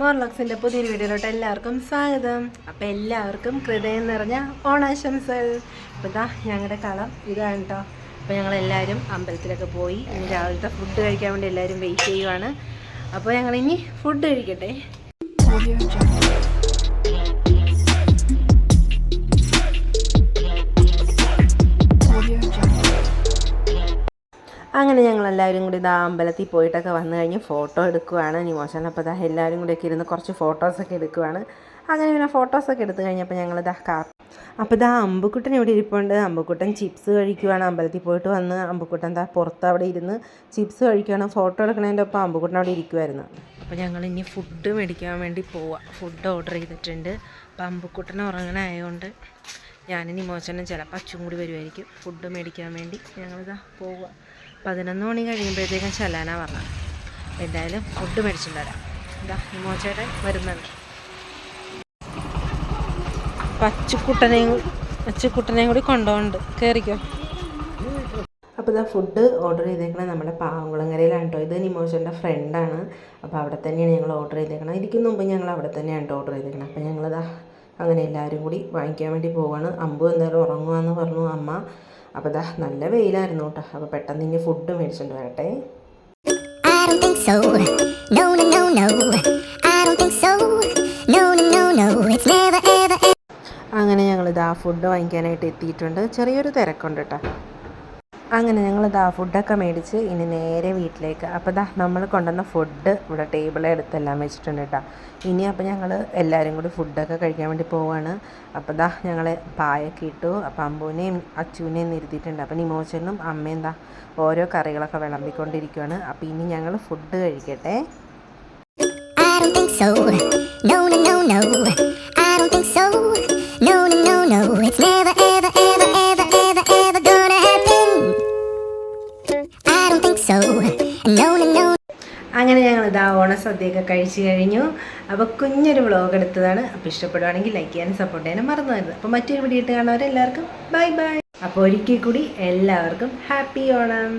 മോർലോക്സിന്റെ പുതിയൊരു വീഡിയോയിലോട്ട് എല്ലാവർക്കും സ്വാഗതം. അപ്പോൾ എല്ലാവർക്കും ഹൃദയം നിറഞ്ഞ ഓണാശംസകൾ. അപ്പോൾ ഇതാ ഞങ്ങളുടെ കളം ഇതാണ് കേട്ടോ അപ്പോൾ ഞങ്ങളെല്ലാവരും അമ്പലത്തിലൊക്കെ പോയി ഇനി രാവിലത്തെ ഫുഡ് കഴിക്കാൻ വേണ്ടി എല്ലാവരും വെയിറ്റ് ചെയ്യുവാണ്. അപ്പോൾ ഞങ്ങളിനി ഫുഡ് കഴിക്കട്ടെ. അങ്ങനെ ഞങ്ങൾ എല്ലാവരും കൂടി ഇതാ അമ്പലത്തിൽ പോയിട്ടൊക്കെ വന്നു കഴിഞ്ഞ് ഫോട്ടോ എടുക്കുവാണ്. നിമോഷൻ അപ്പോൾ ഇതാ എല്ലാവരും കൂടി ഒക്കെ ഇരുന്ന് കുറച്ച് ഫോട്ടോസൊക്കെ എടുക്കുവാണ്. അങ്ങനെ പിന്നെ ഫോട്ടോസൊക്കെ എടുത്തു കഴിഞ്ഞപ്പോൾ ഞങ്ങൾ ഇതാ കാ അപ്പോൾ ഇതാ അമ്പുക്കുട്ടൻ ഇവിടെ ഇരിപ്പുണ്ട്. അമ്പുക്കുട്ടൻ ചിപ്സ് കഴിക്കുവാണ്. അമ്പലത്തിൽ പോയിട്ട് വന്ന് അമ്പുക്കുട്ടൻ എന്താ പുറത്ത് അവിടെ ഇരുന്ന് ചിപ്സ് കഴിക്കുകയാണ് ഫോട്ടോ എടുക്കണതിന്റെ ഒപ്പം അമ്പുക്കുട്ടൻ അവിടെ ഇരിക്കുമായിരുന്നു അപ്പോൾ ഞങ്ങൾ ഇനി ഫുഡ് മേടിക്കാൻ വേണ്ടി പോവാം. ഫുഡ് ഓർഡർ ചെയ്തിട്ടുണ്ട്. അപ്പോൾ അമ്പുക്കുട്ടൻ ഉറങ്ങണായതുകൊണ്ട് ഞാനും മോശനും ചിലപ്പോൾ അച്ചും കൂടി വരുമായിരിക്കും ഫുഡ് മേടിക്കാൻ വേണ്ടി ഞങ്ങളിതാ പോവുക പതിനൊന്ന് മണി കഴിയുമ്പോഴത്തേക്കും ചെല്ലാനാ പറഞ്ഞത്. എന്തായാലും ഫുഡ് മേടിച്ചിട്ട് വരാം ഇതാ നിമോചേട്ടൻ വരുന്നുണ്ട് പച്ചക്കുട്ടനെയും പച്ചക്കുട്ടനെയും കൂടി കൊണ്ടുപോകുന്നുണ്ട്. കയറിക്കോ അപ്പോൾ ഇതാ ഫുഡ് ഓർഡർ ചെയ്തേക്കണത് നമ്മുടെ പാവംകുളങ്ങരയിലാണ് കേട്ടോ ഇത് നിമോഷന്റെ ഫ്രണ്ടാണ് അപ്പോൾ അവിടെ തന്നെയാണ് ഞങ്ങൾ ഓർഡർ ചെയ്തേക്കണത് ഇരിക്കുന്ന മുമ്പ് ഞങ്ങൾ അവിടെ തന്നെയാണ് കേട്ടോ ഓർഡർ ചെയ്തേക്കണത് അപ്പോൾ ഞങ്ങളിതാ അങ്ങനെ എല്ലാവരും കൂടി വാങ്ങിക്കാൻ വേണ്ടി പോവാണ്. അമ്പു എന്തായാലും ഉറങ്ങുവാന്ന് പറഞ്ഞു. അമ്മ അപ്പോൾ ഇതാ നല്ല വെയിലായിരുന്നു കേട്ടോ. അപ്പോൾ പെട്ടെന്ന് ഇനി ഫുഡ് മേടിച്ചിട്ട് വരട്ടെ. അങ്ങനെ ഞങ്ങളിതാ ഫുഡ് വാങ്ങിക്കാനായിട്ട് എത്തിയിട്ടുണ്ട്. ചെറിയൊരു തിരക്കുണ്ട് കേട്ടോ. അങ്ങനെ ഞങ്ങൾ ഇതാ ഫുഡൊക്കെ മേടിച്ച് ഇനി നേരെ വീട്ടിലേക്ക്. അപ്പോൾ ഇതാ നമ്മൾ കൊണ്ടുവന്ന ഫുഡ് ഇവിടെ ടേബിളിൽ എടുത്തെല്ലാം വെച്ചിട്ടുണ്ട് കേട്ടോ ഇനി അപ്പോൾ ഞങ്ങൾ എല്ലാവരും കൂടി ഫുഡൊക്കെ കഴിക്കാൻ വേണ്ടി പോവാണ്. അപ്പോൾ ഇതാ ഞങ്ങൾ പായൊക്കെ ഇട്ടു. അപ്പോൾ അമ്പൂനെയും അച്ചുവിനെയും നിരുത്തിയിട്ടുണ്ട് അപ്പോൾ നിമോച്ചനും അമ്മയും എന്താ ഓരോ കറികളൊക്കെ വിളമ്പിക്കൊണ്ടിരിക്കുകയാണ് അപ്പോൾ ഇനി ഞങ്ങൾ ഫുഡ് കഴിക്കട്ടെ. അങ്ങനെ ഞങ്ങൾ ഇതാ ഓണസദ്യയൊക്കെ കഴിച്ചു കഴിഞ്ഞു. അപ്പോൾ കുഞ്ഞൊരു വ്ളോഗ് എടുത്തതാണ്. അപ്പോൾ ഇഷ്ടപ്പെടുവാണെങ്കിൽ ലൈക്ക് ചെയ്യാനും സപ്പോർട്ട് ചെയ്യാനും മറന്നു വരുന്നത് അപ്പോൾ മറ്റൊരു വീഡിയോ ഇട്ട് കാണുന്നവരെല്ലാവർക്കും ബൈ ബൈ അപ്പോൾ ഒരിക്കൽ കൂടി എല്ലാവർക്കും ഹാപ്പി ഓണം.